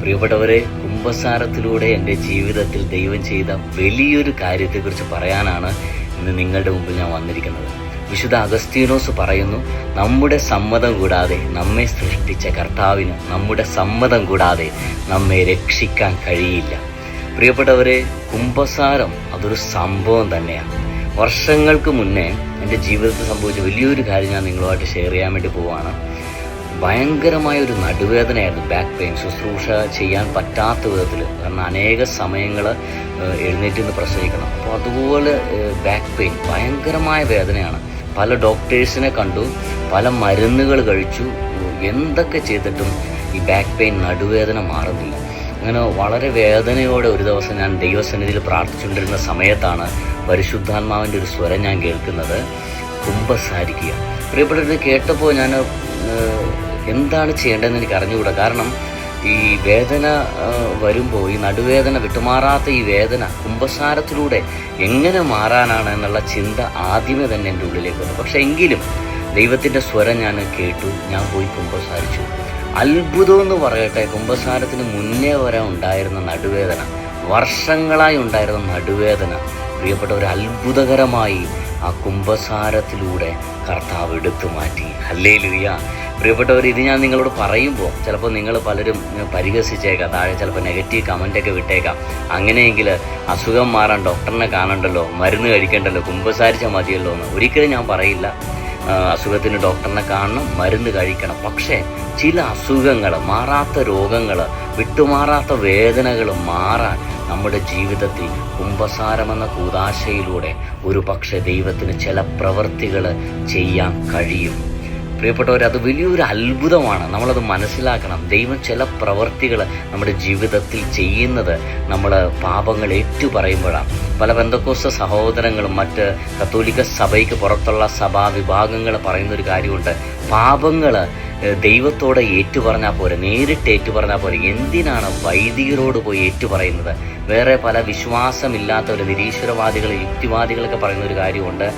പ്രിയപ്പെട്ടവരെ കുംഭസാരത്തിലൂടെ എന്റെ ജീവിതത്തിൽ ദൈവം ചെയ്ത വലിയൊരു കാര്യത്തെക്കുറിച്ച് പറയാനാണ് ഇന്ന് നിങ്ങളുടെ മുമ്പിൽ ഞാൻ വന്നിരിക്കുന്നത്. വിശുദ്ധ അഗസ്തീനോസ് പറയുന്നു നമ്മുടെ സമ്മതം കൂടാതെ നമ്മെ സൃഷ്ടിച്ച കർത്താവിന് നമ്മുടെ സമ്മതം കൂടാതെ നമ്മെ രക്ഷിക്കാൻ കഴിയില്ല. പ്രിയപ്പെട്ടവരെ കുംഭസാരം അതൊരു സംഭവം തന്നെയാണ്. വർഷങ്ങൾക്ക് മുന്നേ എന്റെ ജീവിതത്തിൽ സംഭവിച്ച വലിയൊരു കാര്യം ഞാൻ നിങ്ങളുമായിട്ട് ഷെയർ ചെയ്യാൻ വേണ്ടി പോവുകയാണ്. ഭയങ്കരമായ ഒരു നടുവേദനയായിരുന്നു ബാക്ക് പെയിൻ. ശുശ്രൂഷ ചെയ്യാൻ പറ്റാത്ത വിധത്തിൽ കാരണം അനേക സമയങ്ങൾ എഴുന്നേറ്റ് നിന്ന് പ്രസവിക്കണം. അപ്പോൾ അതുപോലെ ബാക്ക് പെയിൻ ഭയങ്കരമായ വേദനയാണ്. പല ഡോക്ടേഴ്സിനെ കണ്ടു പല മരുന്നുകൾ കഴിച്ചു. എന്തൊക്കെ ചെയ്തിട്ടും ഈ ബാക്ക് പെയിൻ നടുവേദന മാറുന്നില്ല. അങ്ങനെ വളരെ വേദനയോടെ ഒരു ദിവസം ഞാൻ ദൈവസന്നിധിയിൽ പ്രാർത്ഥിച്ചുകൊണ്ടിരുന്ന സമയത്താണ് പരിശുദ്ധാത്മാവിന്റെ ഒരു സ്വരം ഞാൻ കേൾക്കുന്നത്. കുംഭസാരിക്കുക പ്രിയപ്പെട്ടത് കേട്ടപ്പോൾ ഞാൻ എന്താണ് ചെയ്യേണ്ടതെന്ന് എനിക്ക് അറിഞ്ഞുകൂടാ. കാരണം ഈ വേദന വരുമ്പോൾ ഈ നടുവേദന വിട്ടുമാറാത്ത ഈ വേദന കുംഭസാരത്തിലൂടെ എങ്ങനെ മാറാനാണ് എന്നുള്ള ചിന്ത ആദ്യമേ തന്നെ എന്റെ ഉള്ളിലേക്ക് വന്നു. പക്ഷേ എങ്കിലും ദൈവത്തിന്റെ സ്വരം ഞാൻ കേട്ടു. ഞാൻ പോയി കുംഭസാരിച്ചു. അത്ഭുതം എന്ന് പറയട്ടെ കുംഭസാരത്തിന് മുന്നേ വരെ ഉണ്ടായിരുന്ന നടുവേദന വർഷങ്ങളായി ഉണ്ടായിരുന്ന നടുവേദന പ്രിയപ്പെട്ട ഒരു അത്ഭുതകരമായി ആ കുംഭസാരത്തിലൂടെ കർത്താവ് എടുത്തു മാറ്റി. അല്ലേ ലുയ്യ പ്രിയപ്പെട്ടവർ ഇത് ഞാൻ നിങ്ങളോട് പറയുമ്പോൾ ചിലപ്പോൾ നിങ്ങൾ പലരും പരിഹസിച്ചേക്കാം. താഴെ ചിലപ്പോൾ നെഗറ്റീവ് കമന്റൊക്കെ വിട്ടേക്കാം. അങ്ങനെയെങ്കിൽ അസുഖം മാറാൻ ഡോക്ടറിനെ കാണണ്ടല്ലോ? മരുന്ന് കഴിക്കണ്ടല്ലോ? കുംഭസാരിച്ചാൽ മതിയല്ലോ എന്ന് ഒരിക്കലും ഞാൻ പറയില്ല. അസുഖത്തിന് ഡോക്ടറിനെ കാണണം മരുന്ന് കഴിക്കണം. പക്ഷേ ചില അസുഖങ്ങൾ മാറാത്ത രോഗങ്ങൾ വിട്ടുമാറാത്ത വേദനകൾ മാറാൻ നമ്മുടെ ജീവിതത്തിൽ കുംഭസാരമെന്ന കൂതാശയിലൂടെ ഒരു പക്ഷേ ദൈവത്തിന് ചില പ്രവൃത്തികൾ ചെയ്യാൻ കഴിയും. പ്രിയപ്പെട്ടവർ അത് വലിയൊരു അത്ഭുതമാണ്. നമ്മളത് മനസ്സിലാക്കണം. ദൈവം ചില പ്രവർത്തികൾ നമ്മുടെ ജീവിതത്തിൽ ചെയ്യുന്നത് നമ്മൾ പാപങ്ങൾ ഏറ്റുപറയുമ്പോഴാണ്. പല ബന്ധക്കോസ സഹോദരങ്ങളും മറ്റ് കത്തോലിക്ക സഭയ്ക്ക് പുറത്തുള്ള സഭാ വിഭാഗങ്ങൾ പറയുന്നൊരു കാര്യമുണ്ട്. പാപങ്ങൾ ദൈവത്തോടെ ഏറ്റുപറഞ്ഞാൽ പോരെ നേരിട്ട് ഏറ്റുപറഞ്ഞാൽ പോരെ. എന്തിനാണ് വൈദികരോട് പോയി ഏറ്റുപറയുന്നത്? വേറെ പല വിശ്വാസമില്ലാത്തവർ നിരീശ്വരവാദികൾ യുക്തിവാദികളൊക്കെ പറയുന്ന ഒരു കാര്യമുണ്ട്.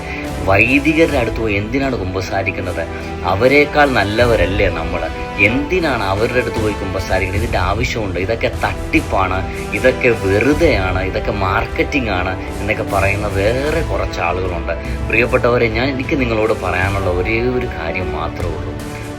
വൈദികരുടെ അടുത്ത് പോയി എന്തിനാണ് കുമ്പസാരിക്കുന്നത്? അവരെക്കാൾ നല്ലവരല്ലേ നമ്മൾ എന്തിനാണ് അവരുടെ അടുത്ത് പോയി കുമ്പസാരിക്കുന്നത്? ഇതിന്റെ ആവശ്യമുണ്ട്. ഇതൊക്കെ തട്ടിപ്പാണ്. ഇതൊക്കെ വെറുതെയാണ്. ഇതൊക്കെ മാർക്കറ്റിംഗ് ആണ് എന്നൊക്കെ പറയുന്ന വേറെ കുറച്ച് ആളുകളുണ്ട് പ്രിയപ്പെട്ടവരെ ഞാൻ എനിക്ക് നിങ്ങളോട് പറയാനുള്ള ഒരേ ഒരു കാര്യം മാത്രമേ ഉള്ളൂ.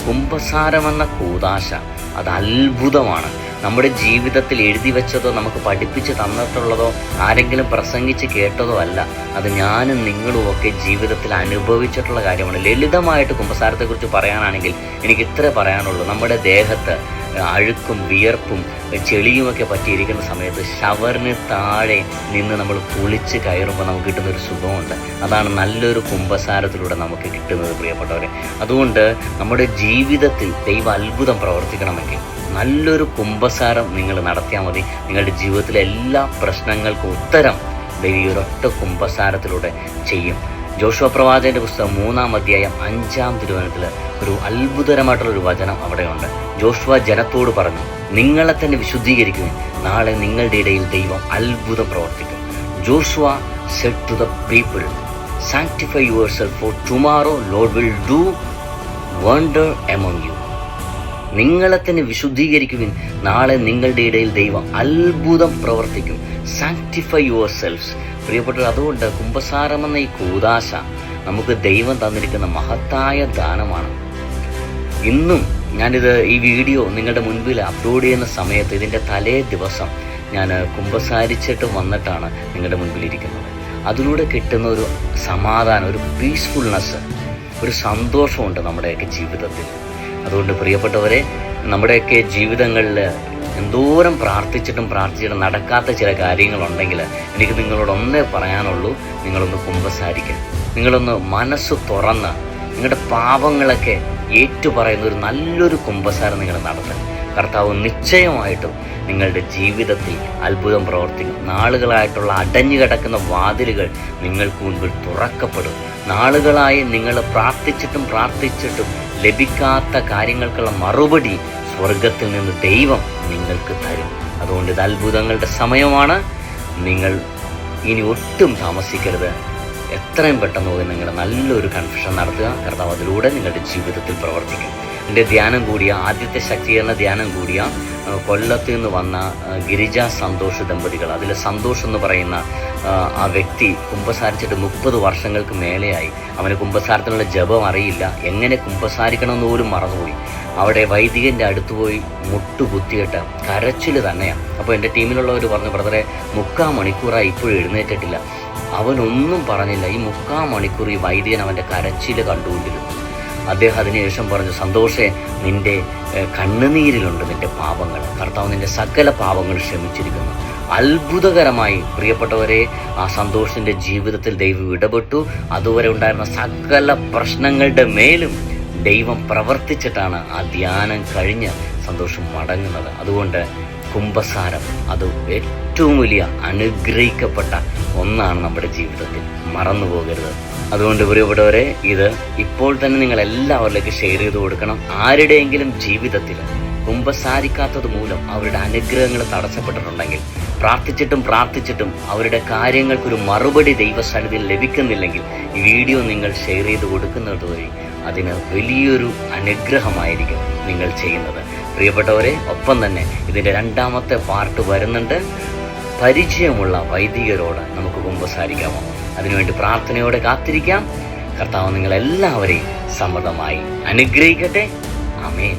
കുംഭസാരമെന്ന കൂതാശ അത് അത്ഭുതമാണ് നമ്മുടെ ജീവിതത്തിൽ എഴുതി വെച്ചതോ നമുക്ക് പഠിപ്പിച്ച് തന്നിട്ടുള്ളതോ ആരെങ്കിലും പ്രസംഗിച്ച് കേട്ടതോ അല്ല. അത് ഞാനും നിങ്ങളും ഒക്കെ ജീവിതത്തിൽ അനുഭവിച്ചിട്ടുള്ള കാര്യമാണ്. ലളിതമായിട്ട് കുമ്പസാരത്തെക്കുറിച്ച് പറയാനാണെങ്കിൽ എനിക്ക് ഇത്രേ പറയാനുള്ളൂ. നമ്മുടെ ദേഹത്ത് അഴുക്കും വിയർപ്പും ചെളിയുമൊക്കെ പറ്റിയിരിക്കുന്ന സമയത്ത് ഷവറിന് താഴെ നിന്ന് നമ്മൾ കുളിച്ച് കയറുമ്പോൾ നമുക്ക് കിട്ടുന്ന ഒരു സുഖമുണ്ട്. അതാണ് നല്ലൊരു കുംഭസാരത്തിലൂടെ നമുക്ക് കിട്ടുന്നത് പ്രിയപ്പെട്ടവരെ. അതുകൊണ്ട് നമ്മുടെ ജീവിതത്തിൽ ദൈവ അത്ഭുതം പ്രവർത്തിക്കണമെങ്കിൽ നല്ലൊരു കുംഭസാരം നിങ്ങൾ നടത്തിയാൽ മതി. നിങ്ങളുടെ ജീവിതത്തിലെ എല്ലാ പ്രശ്നങ്ങൾക്കും ഉത്തരം ദൈവം ഈ ഒരൊറ്റ കുംഭസാരത്തിലൂടെ ചെയ്യും. ജോഷുവ പ്രവാചകന്റെ പുസ്തകം മൂന്നാം അധ്യായം അഞ്ചാം തിരുവനത്തിൽ ഒരു അത്ഭുതകരമായിട്ടുള്ള ഒരു വചനം അവിടെയുണ്ട്. ജോഷുവ ജനത്തോട് പറഞ്ഞു നിങ്ങളെ തന്നെ വിശുദ്ധീകരിക്കുക നാളെ നിങ്ങളുടെ ഇടയിൽ ദൈവം അത്ഭുതം പ്രവർത്തിക്കും. Joshua said to the people sanctify yourself for tomorrow lord will do wonder among you നിങ്ങളെ തന്നെ വിശുദ്ധീകരിക്കുവിൻ. നാളെ നിങ്ങളുടെ ഇടയിൽ ദൈവം അത്ഭുതം പ്രവർത്തിക്കും. സാങ്ക്ടിഫൈ യുവർ സെൽഫ്സ് പ്രിയപ്പെട്ടവർ അതുകൊണ്ട് കുംഭസാരമെന്ന ഈ കൂതാശ നമുക്ക് ദൈവം തന്നിരിക്കുന്ന മഹത്തായ ദാനമാണ്. ഇന്നും ഞാനിത് ഈ വീഡിയോ നിങ്ങളുടെ മുൻപിൽ അപ്ലോഡ് ചെയ്യുന്ന സമയത്ത് ഇതിന്റെ തലേ ദിവസം ഞാൻ കുമ്പസാരിച്ചിട്ട് വന്നിട്ടാണ് നിങ്ങളുടെ മുൻപിലിരിക്കുന്നത്. അതിലൂടെ കിട്ടുന്ന ഒരു സമാധാനം ഒരു പീസ്ഫുൾനെസ് ഒരു സന്തോഷമുണ്ട് നമ്മുടെയൊക്കെ ജീവിതത്തിൽ. അതുകൊണ്ട് പ്രിയപ്പെട്ടവരെ നമ്മുടെയൊക്കെ ജീവിതങ്ങളിൽ എന്തോരം പ്രാർത്ഥിച്ചിട്ടും പ്രാർത്ഥിച്ചിട്ടും നടക്കാത്ത ചില കാര്യങ്ങളുണ്ടെങ്കിൽ എനിക്ക് നിങ്ങളോട് ഒന്നേ പറയാനുള്ളൂ നിങ്ങളൊന്ന് കുമ്പസാരിക്കുക നിങ്ങളൊന്ന് മനസ്സ് തുറന്ന് നിങ്ങളുടെ പാപങ്ങളൊക്കെ ഏറ്റുപറയുന്ന ഒരു നല്ലൊരു കുംഭസാരം നിങ്ങൾ നടത്തണം. കർത്താവ് നിശ്ചയമായിട്ടും നിങ്ങളുടെ ജീവിതത്തിൽ അത്ഭുതം പ്രവർത്തിക്കും. നാളുകളായിട്ടുള്ള അടഞ്ഞു കിടക്കുന്ന വാതിലുകൾ നിങ്ങൾക്ക് മുൻപിൽ തുറക്കപ്പെടും. നാളുകളായി നിങ്ങൾ പ്രാർത്ഥിച്ചിട്ടും പ്രാർത്ഥിച്ചിട്ടും ലഭിക്കാത്ത കാര്യങ്ങൾക്കുള്ള മറുപടി സ്വർഗത്തിൽ നിന്ന് ദൈവം നിങ്ങൾക്ക് തരും. അതുകൊണ്ട് ഇത് അത്ഭുതങ്ങളുടെ സമയമാണ്. നിങ്ങൾ ഇനി ഒട്ടും താമസിക്കരുത്. എത്രയും പെട്ടെന്ന് പോയി നിങ്ങൾ നല്ലൊരു കൺഫ്യൂഷൻ നടത്തുക. കർത്താവ് അതിലൂടെ നിങ്ങളുടെ ജീവിതത്തിൽ പ്രവർത്തിക്കും. എന്റെ ധ്യാനം കൂടിയ ആദ്യത്തെ ശക്തീകരണ ധ്യാനം കൂടിയ കൊല്ലത്ത് നിന്ന് വന്ന ഗിരിജ സന്തോഷ് ദമ്പതികൾ. അതിൽ സന്തോഷ് എന്ന് പറയുന്ന ആ വ്യക്തി കുമ്പസാരിച്ചിട്ട് മുപ്പത് വർഷങ്ങൾക്ക് മേലെയായി. അവന് കുമ്പസാരത്തിനുള്ള ജപം അറിയില്ല. എങ്ങനെ കുമ്പസാരിക്കണമെന്ന് പോലും മറന്നുപോയി. അവിടെ വൈദികന്റെ അടുത്ത് പോയി മുട്ടുകുത്തിയിട്ട് കരച്ചിൽ തന്നെയാണ് അപ്പോൾ എന്റെ ടീമിലുള്ളവർ പറഞ്ഞു ബ്രദറെ മുക്കാൽ മണിക്കൂറായി ഇപ്പോഴും എഴുന്നേറ്റിട്ടില്ല. അവനൊന്നും പറഞ്ഞില്ല. ഈ മുക്കാൽ മണിക്കൂർ ഈ വൈദികൻ അവന്റെ കരച്ചിൽ കണ്ടുകൊണ്ടിരുന്നു. അദ്ദേഹം അതിനുശേഷം പറഞ്ഞു സന്തോഷേ ഏഹ്, കണ്ണുനീരിലുണ്ട് നിന്റെ പാപങ്ങൾ. കർത്താവ് നിന്റെ സകല പാപങ്ങൾ ക്ഷമിച്ചിരിക്കുന്നു. അത്ഭുതകരമായി പ്രിയപ്പെട്ടവരെ ആ സന്തോഷിന്റെ ജീവിതത്തിൽ ദൈവം ഇടപെട്ടു. അതുവരെ ഉണ്ടായിരുന്ന സകല പ്രശ്നങ്ങളുടെ മേലും ദൈവം പ്രവർത്തിച്ചിട്ടാണ് ആ ധ്യാനം കഴിഞ്ഞ് സന്തോഷം മടങ്ങുന്നത്. അതുകൊണ്ട് കുംഭസാരം. അത് ഏറ്റവും വലിയ അനുഗ്രഹിക്കപ്പെട്ട ഒന്നാണ് നമ്മുടെ ജീവിതത്തിൽ. മറന്നു പോകരുത്. അതുകൊണ്ട് പ്രിയപ്പെട്ടവരെ ഇത് ഇപ്പോൾ തന്നെ നിങ്ങൾ എല്ലാവരിലേക്ക് ഷെയർ ചെയ്ത് കൊടുക്കണം. ആരുടെയെങ്കിലും ജീവിതത്തിൽ കുംഭസാരിക്കാത്തത് മൂലം അവരുടെ അനുഗ്രഹങ്ങൾ തടസ്സപ്പെട്ടിട്ടുണ്ടെങ്കിൽ പ്രാർത്ഥിച്ചിട്ടും പ്രാർത്ഥിച്ചിട്ടും അവരുടെ കാര്യങ്ങൾക്കൊരു മറുപടി ദൈവസന്നിധിയിൽ ലഭിക്കുന്നില്ലെങ്കിൽ ഈ വീഡിയോ നിങ്ങൾ ഷെയർ ചെയ്ത് കൊടുക്കുന്നത് വഴി അതിന് വലിയൊരു അനുഗ്രഹമായിരിക്കും നിങ്ങൾ ചെയ്യുന്നത്. പ്രിയപ്പെട്ടവരെ ഒപ്പം തന്നെ ഇതിന്റെ രണ്ടാമത്തെ പാർട്ട് വരുന്നുണ്ട്. പരിചയമുള്ള വൈദികരോട് നമുക്ക് കുമ്പസാരിക്കാമോ അതിനുവേണ്ടി പ്രാർത്ഥനയോടെ കാത്തിരിക്കാം. കർത്താവ് നിങ്ങളെല്ലാവരെയും സമ്മതമായി അനുഗ്രഹിക്കട്ടെ. അമേൻ